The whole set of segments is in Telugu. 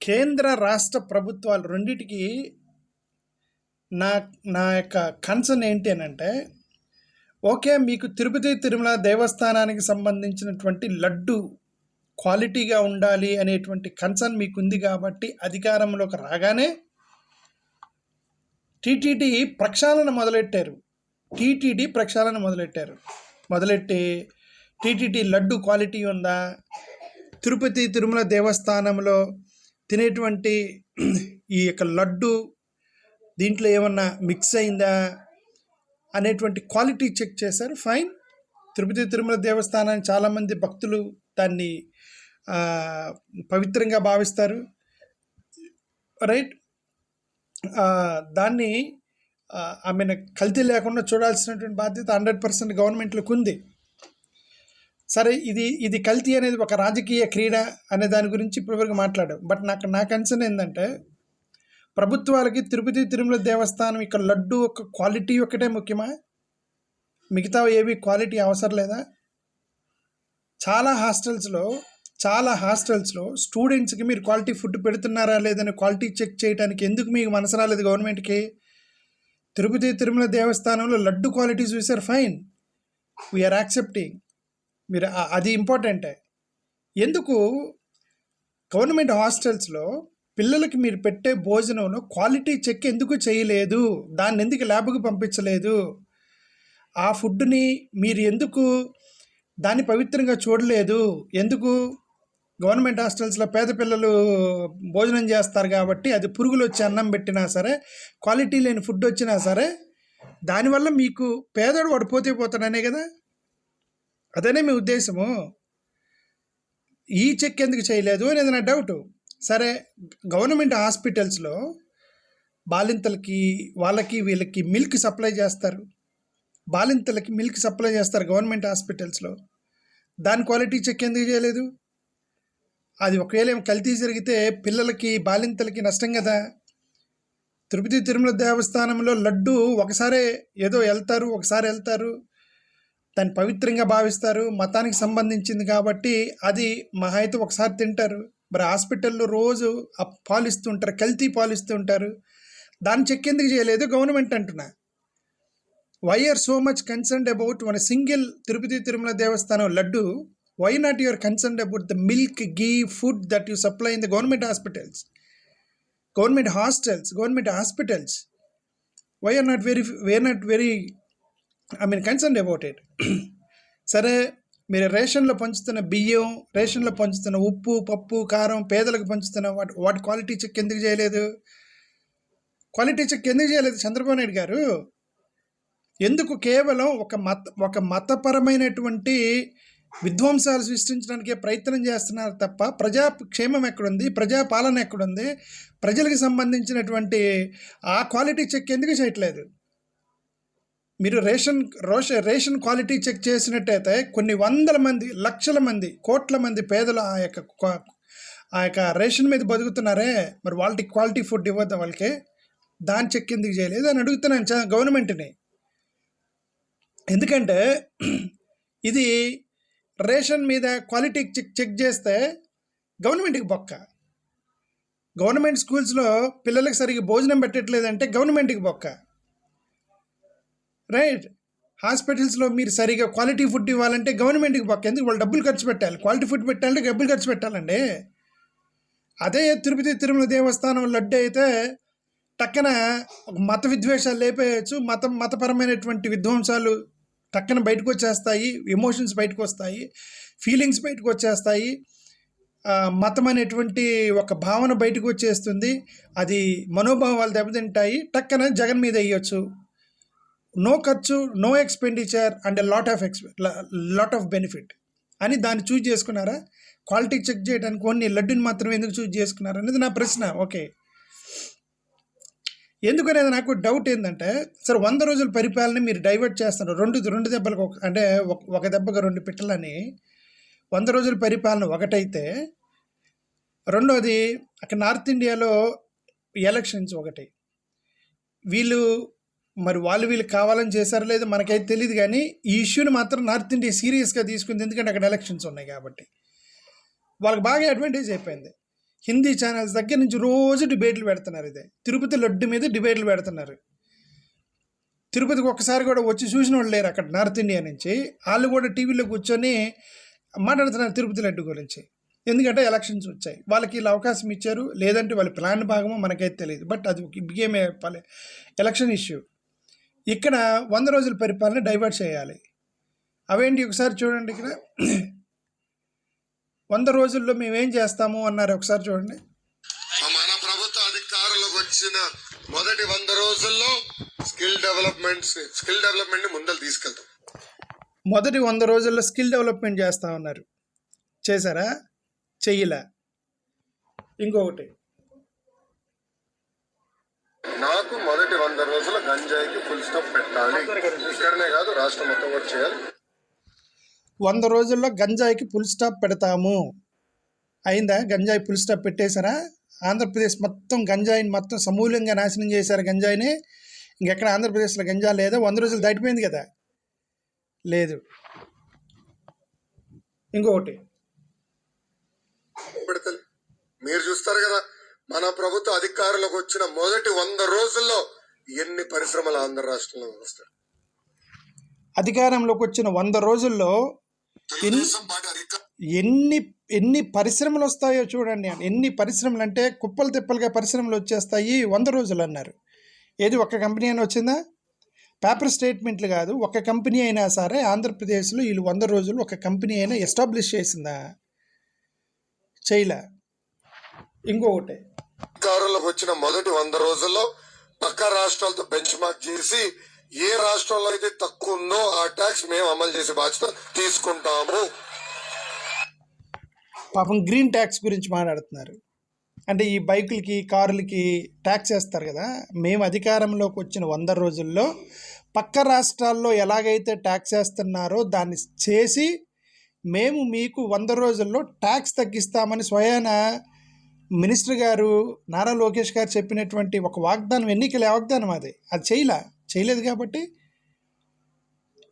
కేంద్ర రాష్ట్ర ప్రభుత్వాలు రెండిటికి నా నా యొక్క కన్సర్న్ ఏంటి అని అంటే ఓకే మీకు తిరుపతి తిరుమల దేవస్థానానికి సంబంధించినటువంటి లడ్డు క్వాలిటీగా ఉండాలి అనేటువంటి కన్సర్న్ మీకుంది కాబట్టి అధికారంలోకి రాగానే టీటీడీ ప్రక్షాళన మొదలెట్టారు. టీటీడీ ప్రక్షాళన మొదలెట్టారు. మొదలెట్టి టీటీడీ లడ్డు క్వాలిటీ ఉందా? తిరుపతి తిరుమల దేవస్థానంలో తినేటువంటి ఈ యొక్క లడ్డు దీంట్లో ఏమన్నా మిక్స్ అయిందా అనేటువంటి క్వాలిటీ చెక్ చేశారు. ఫైన్. తిరుపతి తిరుమల దేవస్థానాన్ని చాలామంది భక్తులు దాన్ని పవిత్రంగా భావిస్తారు. రైట్? దాన్ని ఆమెను కల్తీ లేకుండా చూడాల్సినటువంటి బాధ్యత హండ్రెడ్ పర్సెంట్ గవర్నమెంట్లకు ఉంది. సరే ఇది ఇది కల్తీ అనేది ఒక రాజకీయ క్రీడ అనే దాని గురించి ఇప్పటివరకు మాట్లాడాం. బట్ నాకు నా కన్సర్న్ ఏంటంటే ప్రభుత్వాలకి తిరుపతి తిరుమల దేవస్థానం ఇక్కడ లడ్డు ఒక క్వాలిటీ ఒక్కటే ముఖ్యమా? మిగతా ఏవి క్వాలిటీ అవసరం లేదా? చాలా హాస్టల్స్లో చాలా హాస్టల్స్లో స్టూడెంట్స్కి మీరు క్వాలిటీ ఫుడ్ పెడుతున్నారా లేదని క్వాలిటీ చెక్ చేయడానికి ఎందుకు మీకు మనసు రాలేదు గవర్నమెంట్కి? తిరుపతి తిరుమల దేవస్థానంలో లడ్డు క్వాలిటీ చూసారు ఫైన్. We're accepting. మీరు అది ఇంపార్టెంటే. ఎందుకు? గవర్నమెంట్ హాస్టల్స్లో పిల్లలకి మీరు పెట్టే భోజనంను క్వాలిటీ చెక్ ఎందుకు చేయలేదు? దాన్ని ఎందుకు ల్యాబ్కి పంపించలేదు? ఆ ఫుడ్ని మీరు ఎందుకు దాన్ని పవిత్రంగా చూడలేదు? ఎందుకు? గవర్నమెంట్ హాస్టల్స్లో పేద పిల్లలు భోజనం చేస్తారు కాబట్టి అది పురుగులు వచ్చి అన్నం పెట్టినా సరే క్వాలిటీ లేని ఫుడ్ వచ్చినా సరే దానివల్ల మీకు పేదోడు వాడు పోతే పోతాడనే కదా? అదనే మీ ఉద్దేశము. ఈ చెక్ ఎందుకు చేయలేదు అనేది నా డౌట్ సరే గవర్నమెంట్ హాస్పిటల్స్లో బాలింతలకి వాళ్ళకి వీళ్ళకి మిల్క్ సప్లై చేస్తారు. బాలింతలకి మిల్క్ సప్లై చేస్తారు గవర్నమెంట్ హాస్పిటల్స్లో. దాని క్వాలిటీ చెక్ ఎందుకు చేయలేదు? అది ఒకవేళ కల్తీ జరిగితే పిల్లలకి బాలింతలకి నష్టం కదా. తిరుపతి తిరుమల దేవస్థానంలో లడ్డు ఒకసారే ఏదో వెళ్తారు ఒకసారి వెళ్తారు దాన్ని పవిత్రంగా భావిస్తారు. మతానికి సంబంధించింది కాబట్టి అది మహా అయితే ఒకసారి తింటారు. మరి హాస్పిటల్లో రోజు పాలిస్తుంటారు పాలు ఇస్తుంటారు కల్తీ పాలు ఇస్తుంటారు దాన్ని చెక్ ఎందుకు చేయలేదు? గవర్నమెంట్ అంటున్నా. Why are so much concerned about మన single Tirupati Tirumala Devasthanam laddu? Why not your concerned about the milk ghee food that you supply in the government hospitals government hostels government hospitals why are not very we're not very I mean concern about it సరే మీరు రేషన్లో పంచుతున్న బియ్యం రేషన్లో పంచుతున్న ఉప్పు పప్పు కారం పేదలకు పంచుతున్న వాటి వాటి క్వాలిటీ చెక్ ఎందుకు చేయలేదు? క్వాలిటీ చెక్ ఎందుకు చేయలేదు? చంద్రబాబు నాయుడు గారు ఎందుకు కేవలం ఒక మత ఒక మతపరమైనటువంటి విధ్వంసాలు సృష్టించడానికే ప్రయత్నం చేస్తున్నారు తప్ప ప్రజా క్షేమం ఎక్కడుంది? ప్రజా పాలన ఎక్కడుంది? ప్రజలకు సంబంధించినటువంటి ఆ క్వాలిటీ చెక్ ఎందుకు చేయట్లేదు? మీరు రేషన్ రోష రేషన్ క్వాలిటీ చెక్ చేసినట్టయితే కొన్ని వందల మంది లక్షల మంది కోట్ల మంది పేదలు ఆ యొక్క ఆ యొక్క రేషన్ మీద బతుకుతున్నారే. మరి వాళ్ళకి క్వాలిటీ ఫుడ్ ఇవ్వద్దా వాళ్ళకి? దాని చెక్ ఎందుకు చేయలేదు? అని అడుగుతున్నాను గవర్నమెంట్ని. ఎందుకంటే ఇది రేషన్ మీద క్వాలిటీ చెక్ చెక్ చేస్తే గవర్నమెంట్కి బొక్క. గవర్నమెంట్ స్కూల్స్లో పిల్లలకు సరిగ్గా భోజనం పెట్టట్లేదంటే గవర్నమెంట్కి బొక్క. రైట్. హాస్పిటల్స్లో మీరు సరిగా క్వాలిటీ ఫుడ్ ఇవ్వాలంటే గవర్నమెంట్కి పక్క ఎందుకు వాళ్ళు డబ్బులు ఖర్చు పెట్టాలి? క్వాలిటీ ఫుడ్ పెట్టాలంటే డబ్బులు ఖర్చు పెట్టాలండి. అదే తిరుపతి తిరుమల దేవస్థానం లడ్డు అయితే టక్కన మత విద్వేషాలు లేపేయచ్చు. మతం మతపరమైనటువంటి విధ్వంసాలు టక్కన బయటకు వచ్చేస్తాయి ఎమోషన్స్ బయటకు వస్తాయి ఫీలింగ్స్ బయటకు వచ్చేస్తాయి మతం అనేటువంటి ఒక భావన బయటకు వచ్చేస్తుంది అది మనోభావాలు దెబ్బతింటాయి. టక్కన జగన్ మీద వేయచ్చు నో ఖర్చు no expenditure and lot of ex lot of benefit అని దాన్ని చూజ్ చేసుకున్నారా? క్వాలిటీ చెక్ చేయడానికి ఓన్లీ లడ్డుని మాత్రమే ఎందుకు చూజ్ చేసుకున్నారు అనేది నా ప్రశ్న. ఓకే. ఎందుకనేది నాకు డౌట్ ఏంటంటే సార్ వంద రోజుల పరిపాలన మీరు డైవర్ట్ చేస్తున్నారు. రెండు రెండు దెబ్బలకు ఒక అంటే ఒక ఒక దెబ్బకు రెండు పిట్టలని వంద రోజుల పరిపాలన ఒకటైతే రెండోది అక్కడ నార్త్ ఇండియాలో ఎలక్షన్స్ ఒకటి. వీళ్ళు మరి వాళ్ళు వీళ్ళు కావాలని చేశారో లేదో మనకైతే తెలియదు కానీ ఈ ఇష్యూని మాత్రం నార్త్ ఇండియా సీరియస్గా తీసుకుంది. ఎందుకంటే అక్కడ ఎలక్షన్స్ ఉన్నాయి కాబట్టి. వాళ్ళకి బాగా అడ్వాంటేజ్ అయిపోయింది. హిందీ ఛానల్స్ దగ్గర నుంచి రోజు డిబేట్లు పెడుతున్నారు ఇదే. తిరుపతి లడ్డు మీద డిబేట్లు పెడుతున్నారు. తిరుపతికి ఒక్కసారి కూడా వచ్చి చూసిన వాళ్ళు లేరు అక్కడ నార్త్ ఇండియా నుంచి. వాళ్ళు కూడా టీవీలో కూర్చొని మాట్లాడుతున్నారు తిరుపతి లడ్డు గురించి. ఎందుకంటే ఎలక్షన్స్ వచ్చాయి. వాళ్ళకి ఇలా అవకాశం ఇచ్చారు. లేదంటే వాళ్ళ ప్లాన్ భాగమో మనకైతే తెలియదు బట్ అది బిగేమే ఎలక్షన్ ఇష్యూ. ఇక్కడ వంద రోజుల పరిపాలన డైవర్ట్ చేయాలి. అవేంటి ఒకసారి చూడండి ఇక్కడ. వంద రోజుల్లో మేము ఏం చేస్తాము అన్నారు ఒకసారి చూడండి. మన ప్రభుత్వ అధికారులకు వచ్చిన మొదటి వంద రోజుల్లో స్కిల్ డెవలప్మెంట్ స్కిల్ డెవలప్మెంట్ ముందలు తీసుకెళ్తాం. మొదటి వంద రోజుల్లో స్కిల్ డెవలప్మెంట్ చేస్తా ఉన్నారు. చేశారా? చెయ్యలే? ఇంకొకటి. నాకు మొదటి వంద రోజుల గంజాయికి ఫుల్ స్టాప్ పెట్టాలి. ఇక్కడనే కాదు రాష్ట్రం మొత్తం కూడా చేయాలి. వంద రోజుల్లో గంజాయికి ఫుల్ స్టాప్ పెడతాము. అయిందా? గంజాయి ఫుల్ స్టాప్ పెట్టేశారా? ఆంధ్రప్రదేశ్ మొత్తం గంజాయిని మొత్తం సమూలంగా నాశనం చేశారు గంజాయిని. ఇంకెక్కడ ఆంధ్రప్రదేశ్లో గంజా లేదా? వంద రోజులు దాటిపోయింది కదా. లేదు. ఇంకొకటి. మీరు చూస్తారు కదా మన ప్రభుత్వ అధికారులకు వచ్చిన మొదటి వంద రోజుల్లో ఎన్ని పరిశ్రమలు ఆంధ్ర రాష్ట్రంలో వస్తాయి అధికారంలోకి వచ్చిన వంద రోజుల్లో ఎన్ని ఎన్ని పరిశ్రమలు వస్తాయో చూడండి ఎన్ని పరిశ్రమలు అంటే కుప్పలు తిప్పలుగా పరిశ్రమలు వచ్చేస్తాయి వంద రోజులు అన్నారు. ఏది ఒక్క కంపెనీ అయినా వచ్చిందా? పేపర్ స్టేట్మెంట్లు కాదు ఒక కంపెనీ అయినా సరే ఆంధ్రప్రదేశ్లో వీళ్ళు వంద రోజులు ఒక కంపెనీ అయినా ఎస్టాబ్లిష్ చేసిందా? చేయలే. ఇంకొకటి. అధికారులకు వచ్చిన మొదటి వంద రోజుల్లో పక్క రాష్ట్రాలతో బెంచ్ మార్క్ చేసి ఏ రాష్ట్రంలో అయితే తక్కువ ఉందో ఆ ట్యాక్స్ మేము అమలు చేసే బాధ్యత తీసుకుంటాము. పాపం గ్రీన్ ట్యాక్స్ గురించి మాట్లాడుతున్నారు. అంటే ఈ బైకులకి కారులకి ట్యాక్స్ వేస్తారు కదా. మేము అధికారంలోకి వచ్చిన వంద రోజుల్లో పక్క రాష్ట్రాల్లో ఎలాగైతే ట్యాక్స్ వేస్తున్నారో దాన్ని చేసి మేము మీకు వంద రోజుల్లో ట్యాక్స్ తగ్గిస్తామని స్వయాన మినిస్టర్ గారు నారా లోకేష్ గారు చెప్పినటువంటి ఒక వాగ్దానం ఎన్నికల వాగ్దానం అది. అది చేయలే? చేయలేదు కాబట్టి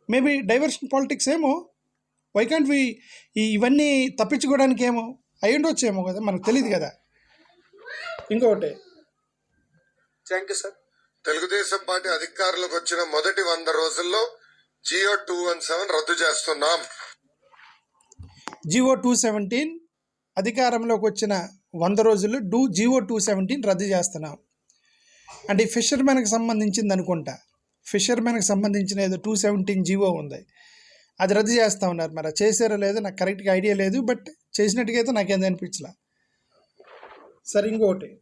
మేబీ డైవర్షన్ పాలిటిక్స్ ఏమో? వై కాంట్ వి ఇవన్నీ తప్పించుకోవడానికి ఏమో అయి ఉండొచ్చేమో కదా? మనకు తెలియదు కదా. ఇంకొకటి. Thank you sir Telugu Desam party అధికారులకు వచ్చిన మొదటి వంద రోజుల్లో జియో టూ వన్ సెవెన్ రద్దు చేస్తున్నాం. జివో టూ సెవెంటీన్ అధికారంలోకి వచ్చిన వంద రోజులు డూ జీవో టూ సెవెంటీన్ రద్దు చేస్తున్నాం. అంటే ఫిషర్మెన్కి సంబంధించింది అనుకుంటా. ఫిషర్మెన్కి సంబంధించిన ఏదో టూ సెవెంటీన్ జీవో ఉంది. అది రద్దు చేస్తా ఉన్నారు. మరి చేశారో లేదో నాకు కరెక్ట్గా ఐడియా లేదు. బట్ చేసినట్టుగా అయితే నాకేం అనిపించలే. సరే ఇంకోటి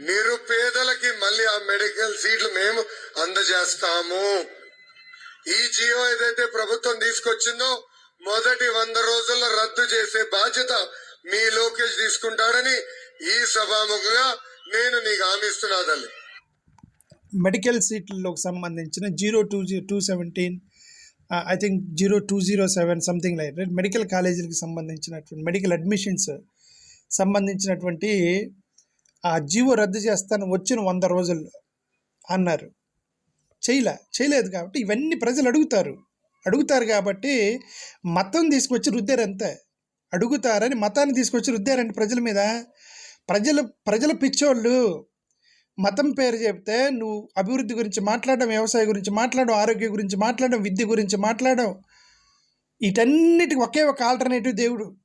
నిరుపేదలకి మళ్ళీ ఆ మెడికల్ సీట్లు మేము అందజేస్తాము. ఈ జియో ఏదైతే ప్రభుత్వం తీసుకొచ్చిందో మొదటి వంద రోజుల్లో రద్దు చేసే బాధ్యత మీ లోకేష్ తీసుకుంటాడని ఈ సభాముఖంగా నేను నీకు హామీ తల్లి. మెడికల్ సీట్లకు సంబంధించిన zero two G two seventeen I think zero two zero seven something like right medical కాలేజీలకు సంబంధించినటువంటి మెడికల్ అడ్మిషన్స్ సంబంధించినటువంటి ఆ జీవో రద్దు చేస్తాను వచ్చిన వంద రోజుల్లో అన్నారు. చేయలే చేయలేదు కాబట్టి ఇవన్నీ ప్రజలు అడుగుతారు. అడుగుతారు కాబట్టి మతం తీసుకొచ్చి రుద్దారు అంతే. అడుగుతారని మతాన్ని తీసుకొచ్చి రుద్దారండి ప్రజల మీద. ప్రజలు ప్రజల పిచ్చోళ్ళు మతం పేరు చెప్తే నువ్వు అభివృద్ధి గురించి మాట్లాడడం వ్యవసాయ గురించి మాట్లాడడం ఆరోగ్యం గురించి మాట్లాడడం విద్య గురించి మాట్లాడడం వీటన్నిటికి ఒకే ఒక ఆల్టర్నేటివ్ దేవుడు.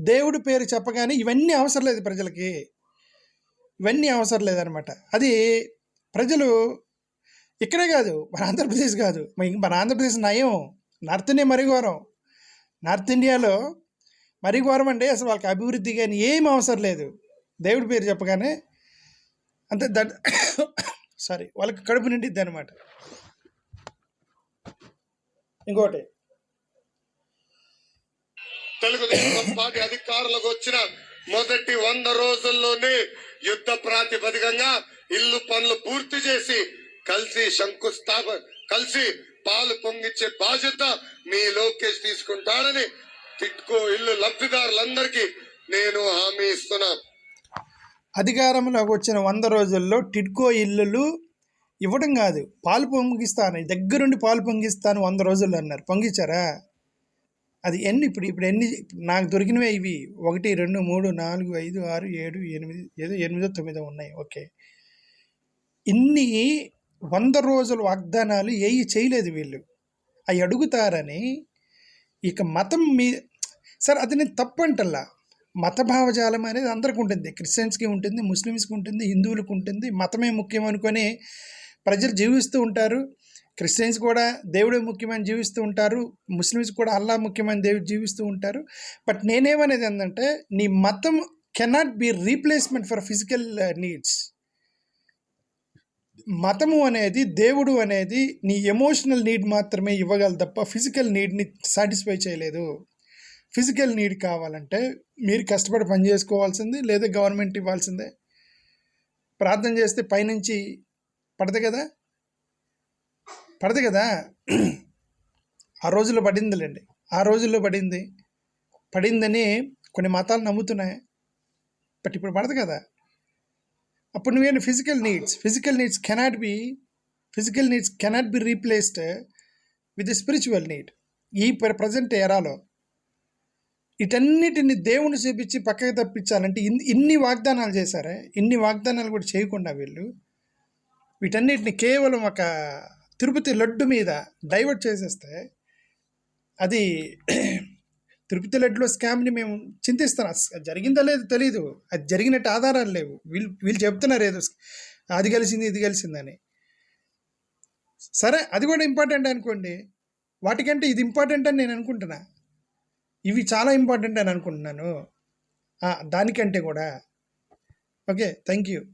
దేవుడు పేరు చెప్పగానే ఇవన్నీ అవసరం లేదు ప్రజలకి. ఇవన్నీ అవసరం లేదనమాట. అది ప్రజలు ఇక్కడే కాదు మన ఆంధ్రప్రదేశ్ కాదు. మన- మన ఆంధ్రప్రదేశ్ నయం. నార్త్ ఇండియా మరీ ఘోరం. నార్త్ ఇండియాలో మరీ ఘోరం అంటే అసలు వాళ్ళకి అభివృద్ధి కానీ ఏం అవసరం లేదు. దేవుడి పేరు చెప్పగానే అంతే దట్ సారీ వాళ్ళకి కడుపు నిండిద్ది అనమాట ఇంకోటి. తెలుగుదేశం పార్టీ అధికారులకు వచ్చిన మొదటి వంద రోజుల్లోనే యుద్ధ ప్రాతిపదికంగా ఇల్లు పనులు పూర్తి చేసి కలిసి శంకుస్థాపన కలిసి పాలు పొంగిచ్చే బాధ్యత మీ లోకేష్ తీసుకుంటాడని టిట్కో ఇల్లు లబ్ధిదారులందరికీ నేను హామీ ఇస్తున్నా. అధికారంలోకి వచ్చిన వంద రోజుల్లో టిడ్కో ఇల్లులు ఇవ్వడం కాదు పాలు పొంగిస్తాను దగ్గరుండి పాలు పొంగిస్తాను వంద రోజులు అన్నారు. పొంగించారా? అది ఎన్ని ఇప్పుడు ఇప్పుడు ఎన్ని నాకు దొరికినవే ఇవి. ఒకటి రెండు మూడు నాలుగు ఐదు ఆరు ఏడు ఎనిమిది ఏదో ఎనిమిదో తొమ్మిదో ఉన్నాయి. ఓకే. ఇన్ని వంద రోజుల వాగ్దానాలు ఏవి చేయలేదు వీళ్ళు. అవి అడుగుతారని ఇక మతం మీ సార్ అది నేను తప్పు అంటల్లా. మత భావజాలం అనేది అందరికి ఉంటుంది. క్రిస్టియన్స్కి ఉంటుంది ముస్లిమ్స్కి ఉంటుంది హిందువులకు ఉంటుంది. మతమే ముఖ్యం అనుకొని ప్రజలు జీవిస్తూ ఉంటారు. క్రిస్టియన్స్ కూడా దేవుడే ముఖ్యమని జీవిస్తూ ఉంటారు. ముస్లిమ్స్ కూడా అల్లా ముఖ్యమని దేవుడు జీవిస్తూ ఉంటారు. బట్ నేనేమనేది ఏంటంటే నీ మతం cannot be replacement for physical needs. మతము అనేది దేవుడు అనేది నీ ఎమోషనల్ నీడ్ మాత్రమే ఇవ్వగలదు తప్ప ఫిజికల్ నీడ్ని సాటిస్ఫై చేయలేదు. ఫిజికల్ నీడ్ కావాలంటే మీరు కష్టపడి పని చేసుకోవాల్సింది లేదా గవర్నమెంట్ ఇవ్వాల్సిందే. ప్రార్థన చేస్తే పైనుంచి పడదు కదా? పడదు కదా? ఆ రోజుల్లో పడిందిలేండి. ఆ రోజుల్లో పడింది. పడిందని కొన్ని మతాలు నమ్ముతున్నాయి. బట్ ఇప్పుడు పడదు కదా? అప్పుడు నువ్వేంటి physical needs physical needs cannot be physical needs cannot be replaced with spiritual need ఈ ప్రజెంట్ ఎరాలో వీటన్నిటిని దేవుని చూపించి పక్కకి తప్పించాలంటే ఇన్ని ఇన్ని వాగ్దానాలు చేశారే ఇన్ని వాగ్దానాలు కూడా చేయకుండా వీళ్ళు వీటన్నిటిని కేవలం ఒక తిరుపతి లడ్డు మీద డైవర్ట్ చేసేస్తే అది తిరుపతి లడ్డులో స్కామ్ని మేము చింతిస్తాం అస- జరిగిందో తెలియదు అది జరిగినట్టు ఆధారాలు లేవు. వీళ్ళు వీళ్ళు చెప్తున్నారు ఏదో అది కలిసింది ఇది కలిసిందని. సరే అది కూడా ఇంపార్టెంట్ అనుకోండి. వాటికంటే ఇది ఇంపార్టెంట్ అని నేను అనుకుంటున్నా. ఇవి చాలా ఇంపార్టెంట్ అని అనుకుంటున్నాను. దానికంటే కూడా. Okay thank you.